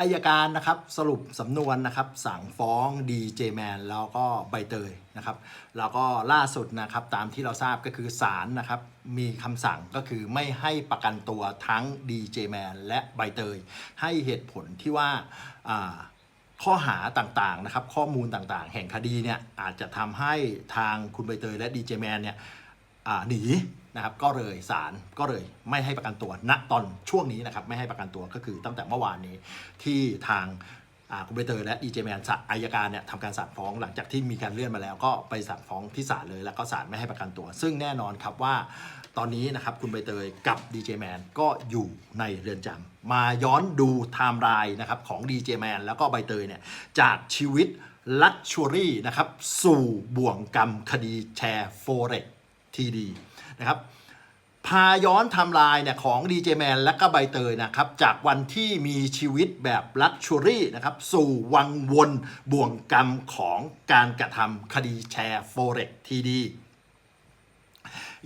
อายการนะครับสรุปสำนวนนะครับสั่งฟ้องดีเจแมนแล้วก็ใบเตยนะครับแล้วก็ล่าสุดนะครับตามที่เราทราบก็คือศาลนะครับมีคำสั่งก็คือไม่ให้ประกันตัวทั้งดีเจแมนและใบเตย ให้เหตุผลที่ว่าข้อหาต่างๆนะครับข้อมูลต่างๆ แห่งคดีเนี่ยอาจจะทำให้ทางคุณใบเตยและดีเจแมนเนี่ย หนีนะครับก็เลยศาลก็เลยไม่ให้ประกันตัวณตอนช่วงนี้นะครับไม่ให้ประกันตัวก็คือตั้งแต่เมื่อวานนี้ที่ทางคุณใบเตยและดีเจแมนอายการเนี่ยทำการสั่งฟ้องหลังจากที่มีการเลื่อนมาแล้วก็ไปสั่งฟ้องที่ศาลเลยแล้วก็ศาลไม่ให้ประกันตัว ซึ่งแน่นอนครับว่าตอนนี้นะครับคุณใบเตยกับดีเจแมนก็อยู่ในเรือนจำมาย้อนดูไทม์ไลน์นะครับของดีเจแมนแล้วก็ใบเตยเนี่ยจากชีวิตลักชัวรี่นะครับสู่บ่วงกรรมคดีแชร์โฟเร็ก ทีดีนะครับพาย้อนทำลายเนี่ยของดีเจแมนและก็ใบเตยนะครับจากวันที่มีชีวิตแบบลักชัวรี่นะครับสู่วังวนบ่วงกรรมของการกระทำคดีแชร์โฟเร็กทีดี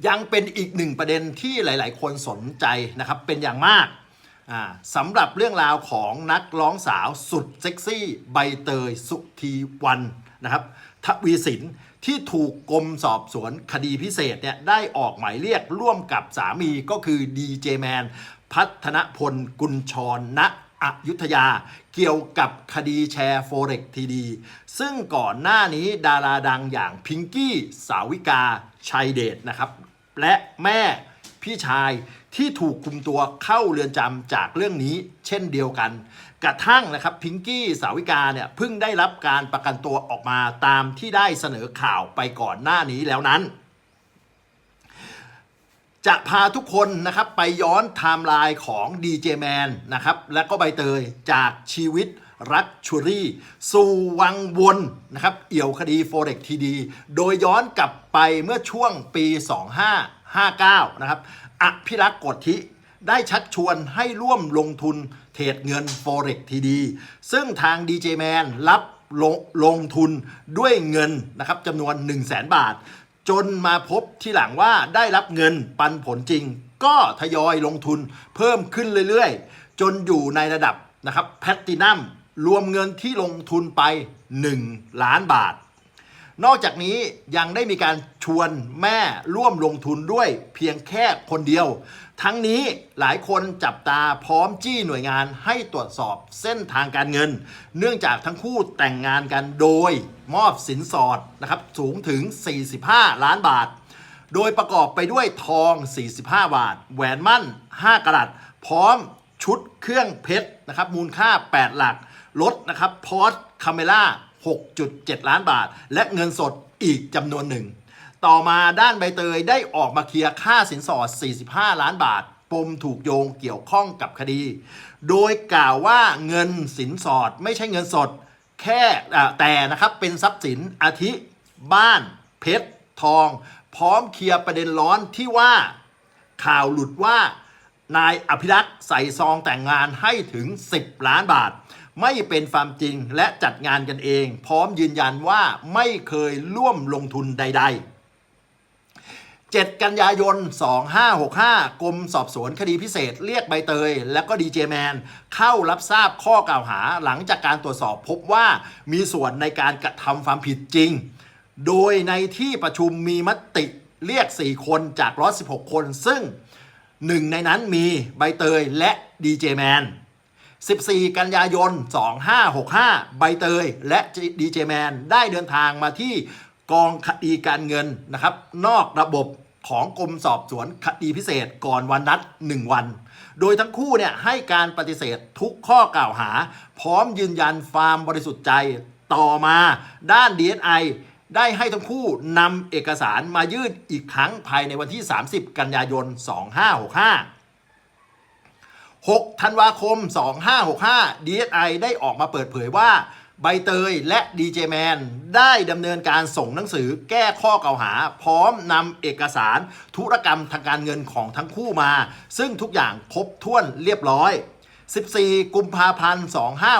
ยังเป็นอีกหนึ่งประเด็นที่หลาย ๆ คนสนใจนะครับเป็นอย่างมาก สำหรับเรื่องราวของนักร้องสาวสุดเซ็กซี่ใบเตยสุธีวันนะครับทวีสินที่ถูกกรมสอบสวนคดีพิเศษเนี่ยได้ออกหมายเรียกร่วมกับสามีก็คือดีเจแมนพัฒนพลกุลชรณอยุธยา เกี่ยวกับคดีแชร์โฟเร็กทีดี ซึ่งก่อนหน้านี้ดาราดังอย่างพิงกี้ สาวิกา ชัยเดชนะครับ และแม่ พี่ชายที่ถูกคุมตัวเข้าเรือนจำจากเรื่องนี้ เช่นเดียวกัน กระทั่งนะครับพิงกี้สาวิกาเนี่ยเพิ่งได้รับการประกันตัวออกมาตามที่ได้เสนอข่าวไปก่อนหน้านี้แล้วนั้น จะพาทุกคนนะครับไปย้อนไทม์ไลน์ของดีเจแมนนะครับและก็ใบเตยจากชีวิตรักชูรี่ สู่วังวนนะครับ เอี่ยวคดีโฟเร็กทีดี โดยย้อนกลับไปเมื่อช่วงปี 59 นะครับอภิรักษ์กฎทิได้ชักชวนให้ร่วมลงทุนเทรดเงิน Forex ทีดี ซึ่งทาง DJ Man รับลงลงทุนด้วยเงินนะครับจำนวน 1 0 0 0 0แบาท จนมาพบที่หลังว่าได้รับเงินปันผลจริง ก็ทยอยลงทุนเพิ่มขึ้นเรื่อยๆ จนอยู่ในระดับนะครับแพตตินัมรวมเงินที่ลงทุนไป 1 ล้านบาท นอกจากนี้ยังได้มีการชวนแม่ร่วมลงทุนด้วยเพียงแค่คนเดียว ทั้งนี้หลายคนจับตาพร้อมจี้หน่วยงานให้ตรวจสอบเส้นทางการเงิน เนื่องจากทั้งคู่แต่งงานกันโดยมอบสินสอดนะครับสูงถึง 45 ล้านบาท โดยประกอบไปด้วยทอง 45 บาท แหวนมั่น 5 กรัตพร้อมชุดเครื่องเพชรนะครับมูลค่า 8 หลักรถนะครับพอร์ตคาเมล่า 6.7 ล้านบาท และเงินสดอีกจำนวนหนึ่ง ต่อมาด้านใบเตยได้ออกมาเคลียร์ค่าสินสอด 45 ล้านบาท ปมถูกโยงเกี่ยวข้องกับคดี โดยกล่าวว่าเงินสินสอดไม่ใช่เงินสด แค่แต่นะครับเป็นทรัพย์สินอาทิ บ้าน เพชร ทอง พร้อมเคลียร์ประเด็นร้อนที่ว่าข่าวหลุดว่านายอภิรักษ์ใส่ซองแต่งงานให้ถึง 10 ล้านบาท ไม่เป็นความจริงและจัดงานกันเอง พร้อมยืนยันว่าไม่เคยร่วมลงทุนใด ๆ 7 กันยายน 2565 กรมสอบสวนคดีพิเศษเรียกใบเตย และก็ดีเจแมนเข้ารับทราบข้อกล่าวหาหลังจากการตรวจสอบพบว่ามีส่วนในการกระทำความผิดจริง โดยในที่ประชุมมีมติเรียก 4 คนจาก116 คน ซึ่งหนึ่งในนั้นมีใบเตยและดีเจแมน 14 กันยายน 2565 ใบเตย และดีเจแมนได้เดินทางมาที่กองคดีการเงินนะครับ นอกระบบของกรมสอบสวนคดีพิเศษก่อนวันนัด 1 วัน โดยทั้งคู่เนี่ยให้การปฏิเสธทุกข้อกล่าวหา พร้อมยืนยันความบริสุทธิ์ใจต่อมาด้าน DSI ได้ให้ทั้งคู่นำเอกสารมายื่นอีกครั้งภายในวันที่ 30 กันยายน 2565 6 ธันวาคม 2565 DSI ได้ออกมาเปิดเผยว่า ใบเตยและดีเจแมนได้ดำเนินการส่งหนังสือแก้ข้อกล่าวหา พร้อมนำเอกสารธุรกรรมทางการเงินของทั้งคู่มา ซึ่งทุกอย่างครบถ้วนเรียบร้อย 14 กุมภาพันธ์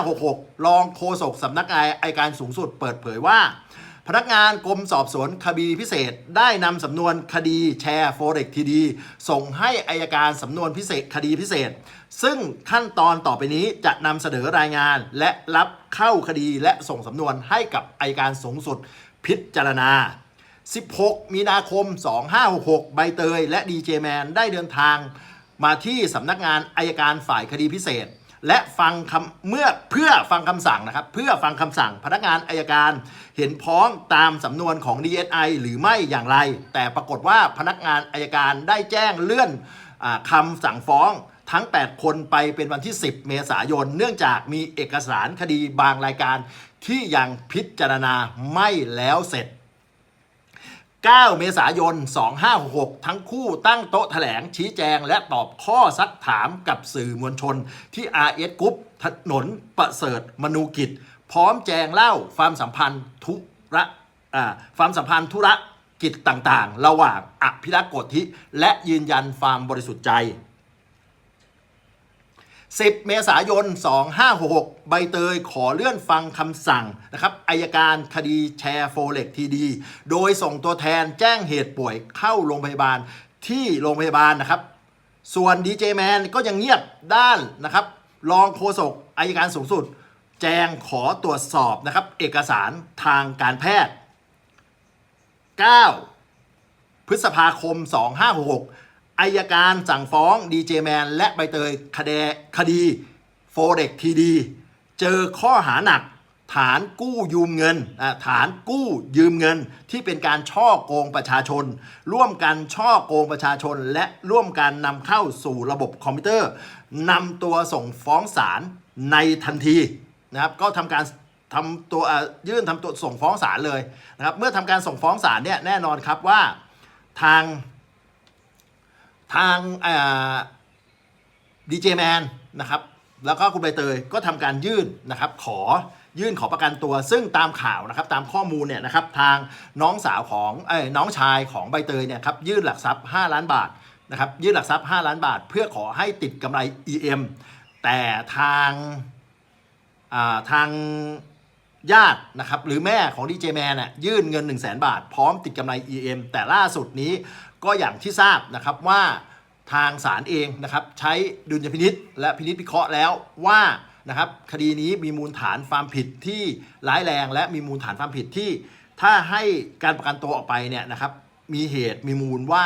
2566 รองโฆษกสำนักงานอัยการสูงสุดเปิดเผยว่า นักงานกรมสอบสวนคดีพิเศษ ได้นำสำนวนคดีแชร์โฟเร็กทีดีส่งให้อายการสำนวนพิเศษคดีพิเศษ ซึ่งขั้นตอนต่อไปนี้จะนำเสนอรายงานและรับเข้าคดีและส่งสำนวนให้กับอายการสูงสุดพิจารณา 16 มีนาคม 2566 ใบเตย และดีเจแมนได้เดินทางมาที่สำนักงานอายการฝ่ายคดีพิเศษ และฟังคำเมื่อเพื่อฟังคำสั่งนะครับ เพื่อฟังคำสั่งพนักงานอายการ เห็นพ้องตามสำนวนของ DSI หรือไม่อย่างไร แต่ปรากฏว่าพนักงานอายการได้แจ้งเลื่อนอคำสั่งฟ้องทั้ง 8 คนไปเป็นวันที่ 10 เมษายน เนื่องจากมีเอกสารคดีบางรายการที่ยังพิจารณาไม่แล้วเสร็จ 9 เมษายน 2566 ทั้งคู่ตั้งโต๊ะแถลงชี้แจงและตอบข้อซักถามกับสื่อมวลชน ที่ RS Group ถนนประเสริฐมนูกิจ พร้อมแจงเล่าความสัมพันธ์ธุระความสัมพันธ์ธุรกิจต่างๆ ระหว่างอภิรักษ์โกธิและยืนยันความบริสุทธิ์ใจ 10 เมษายน 2566 ใบเตยขอเลื่อนฟังคำสั่งนะครับอายการคดีแชร์โฟเล็กทีดี โดยส่งตัวแทนแจ้งเหตุป่วยเข้าโรงพยาบาลที่โรงพยาบาลนะครับ ส่วนดีเจแมนก็ยังเงียบด้านนะครับ รองโฆษกอายการสูงสุด แจงขอตรวจสอบนะครับ เอกสารทางการแพทย์ 9 พฤษภาคม 2566 อายการสั่งฟ้องดีเจแมนและใบเตยคดีคดีโฟเร็กทีดี เจอข้อหาหนัก ฐานกู้ยืมเงินอะฐานกู้ยืมเงิน ที่เป็นการช่อโกงประชาชน ร่วมกันช่อโกงประชาชน และร่วมกันนำเข้าสู่ระบบคอมพิวเตอร์นำตัวส่งฟ้องศาลในทันทีนะครับก็ทำการทำตัวยื่นทำตัวส่งฟ้องศาลเลยนะครับเมื่อทำการส่งฟ้องศาลเนี่ยแน่นอนครับว่าทาง ทางดีเจแมนนะครับแล้วก็คุณใบเตยก็ทำการยื่นนะครับขอยื่นขอประกันตัว ซึ่งตามข่าวนะครับตามข้อมูลเนี่ยนะครับทางน้องสาวของเอ้น้องชายของใบเตยเนี่ยครับยื่นหลักทรัพย์ 5 ล้านบาทนะครับยื่นหลักทรัพย์ 5 ล้านบาท เพื่อขอให้ติดกำไร EM แต่ทางทาง ญาตินะครับหรือแม่ของดีเจแมนน่ะยื่นเงิน 1 0 0 0 0แบาท พร้อมติดกำไร EM แต่ล่าสุดนี้ก็อย่างที่ทราบนะครับว่าทางศาลเองนะครับใช้ดุลยพินิษและพินิษพิเคราะห์แล้วว่านะครับคดีนี้มีมูลฐานความผิดที่ร้ายแรงและมีมูลฐานความผิดที่ ถ้าให้การประกันตัวออกไปเนี่ยนะครับมีเหตุมีมูลว่า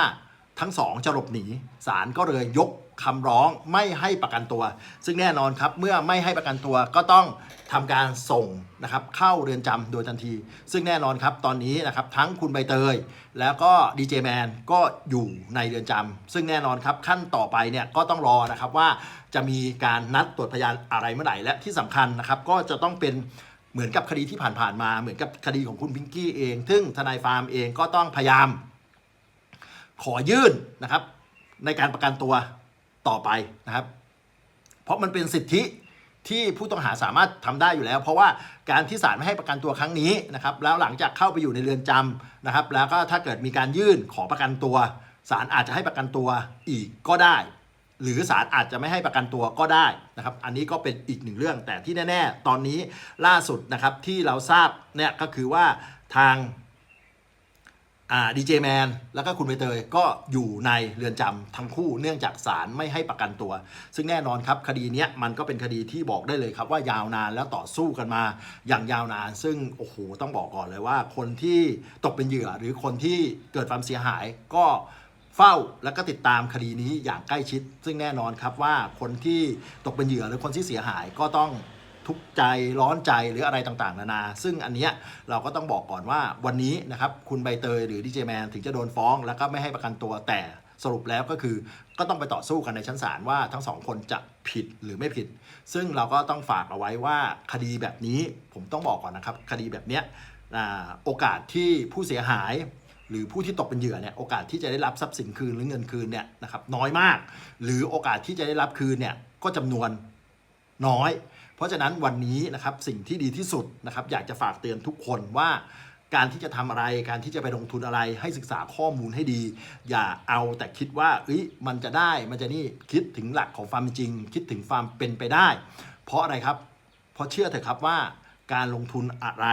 ทั้งสองจะหลบหนีศาลก็เลยยกคำร้องไม่ให้ประกันตัว ซึ่งแน่นอนครับเมื่อไม่ให้ประกันตัวก็ต้องทำการส่งนะครับเข้าเรือนจำโดยทันที ซึ่งแน่นอนครับตอนนี้นะครับทั้งคุณใบเตย แล้วก็ดีเจแมนก็อยู่ในเรือนจำซึ่งแน่นอนครับขั้นต่อไปเนี่ยก็ต้องรอนะครับว่าจะมีการนัดตรวจพยานอะไรเมื่อไหร่และที่สำคัญนะครับก็จะต้องเป็นเหมือนกับคดีที่ผ่านๆมา เหมือนกับคดีของคุณพิงกี้เอง ซึ่งทนายฟาร์มเองก็ต้องพยายาม ขอยื่นนะครับ ในการประกันตัวต่อไปนะครับ เพราะมันเป็นสิทธิที่ผู้ต้องหาสามารถทำได้อยู่แล้ว เพราะว่าการที่ศาลไม่ให้ประกันตัวครั้งนี้นะครับ แล้วหลังจากเข้าไปอยู่ในเรือนจำนะครับ แล้วก็ถ้าเกิดมีการยื่นขอประกันตัวศาลอาจจะให้ประกันตัวอีกก็ได้ หรือศาลอาจจะไม่ให้ประกันตัวก็ได้นะครับ อันนี้ก็เป็นอีกหนึ่งเรื่องแต่ที่แน่ ๆ ตอนนี้ล่าสุดนะครับที่เราทราบเนี่ยก็คือว่าทาง ดีเจแมนแล้วก็คุณใบเตยก็อยู่ในเรือนจำทั้งคู่เนื่องจากศาลไม่ให้ประกันตัว ซึ่งแน่นอนครับคดีนี้มันก็เป็นคดีที่บอกได้เลยครับว่ายาวนานแล้วต่อสู้กันมาอย่างยาวนาน ซึ่งโอ้โหต้องบอกก่อนเลยว่าคนที่ตกเป็นเหยื่อหรือคนที่เกิดความเสียหายก็เฝ้าแล้วก็ติดตามคดีนี้อย่างใกล้ชิด ซึ่งแน่นอนครับว่าคนที่ตกเป็นเหยื่อหรือคนที่เสียหายก็ต้อง ทุกข์ใจร้อนใจหรืออะไรต่างๆ นานา ซึ่งอันเนี้ยเราก็ต้องบอกก่อนว่าวันนี้นะครับคุณใบเตยหรือดีเจแมนถึงจะโดนฟ้อง แล้วก็ไม่ให้ประกันตัวแต่สรุปแล้วก็คือก็ต้องไปต่อสู้กันในชั้นศาลว่าทั้งสองคนจะผิดหรือไม่ผิด ซึ่งเราก็ต้องฝากเอาไว้ว่าคดีแบบนี้ผมต้องบอกก่อนนะครับ คดีแบบเนี้ยโอกาสที่ผู้เสียหายหรือผู้ที่ตกเป็นเหยื่อเนี่ยโอกาสที่จะได้รับทรัพย์สินคืนหรือเงินคืนเนี่ยนะครับน้อยมาก หรือโอกาสที่จะได้รับคืนเนี่ยก็จำนวนน้อย เพราะฉะนั้นวันนี้นะครับสิ่งที่ดีที่สุดนะครับอยากจะฝากเตือนทุกคนว่าการที่จะทำอะไร การที่จะไปลงทุนอะไร ให้ศึกษาข้อมูลให้ดี อย่าเอาแต่คิดว่าเอ้ยมันจะได้ มันจะนี่ คิดถึงหลักของความจริง คิดถึงความเป็นไปได้ เพราะอะไรครับ เพราะเชื่อเถอะครับว่า การลงทุนอะไร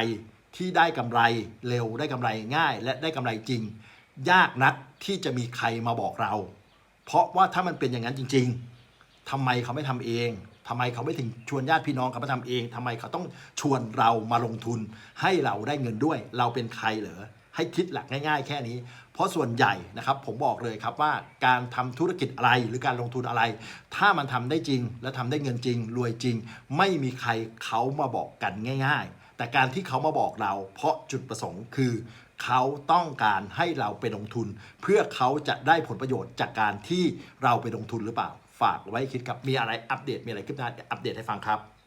ที่ได้กำไรเร็ว ได้กำไรง่าย และได้กำไรจริง ยากนักที่จะมีใครมาบอกเรา เพราะว่าถ้ามันเป็นอย่างนั้นจริง ๆทำไมเขาไม่ทำเอง ทำไมเขาไม่ถึงชวนญาติพี่น้องเขามาทำเองทำไมเขาต้องชวนเรามาลงทุน ให้เราได้เงินด้วย เราเป็นใครเหรอให้คิดหลักง่าย ๆ แค่นี้ เพราะส่วนใหญ่นะครับผมบอกเลยครับว่าการทำธุรกิจอะไรหรือการลงทุนอะไร ถ้ามันทำได้จริง และทำได้เงินจริง รวยจริง ไม่มีใครเขามาบอกกันง่าย ๆ แต่การที่เขามาบอกเรา เพราะจุดประสงค์คือเขาต้องการให้เราไปลงทุน เพื่อเขาจะได้ผลประโยชน์จากการที่เราไปลงทุนหรือเปล่า ฝากไว้คิดกับมีอะไรอัปเดตมีอะไรคลิปหน้าอัปเดตให้ฟังครับ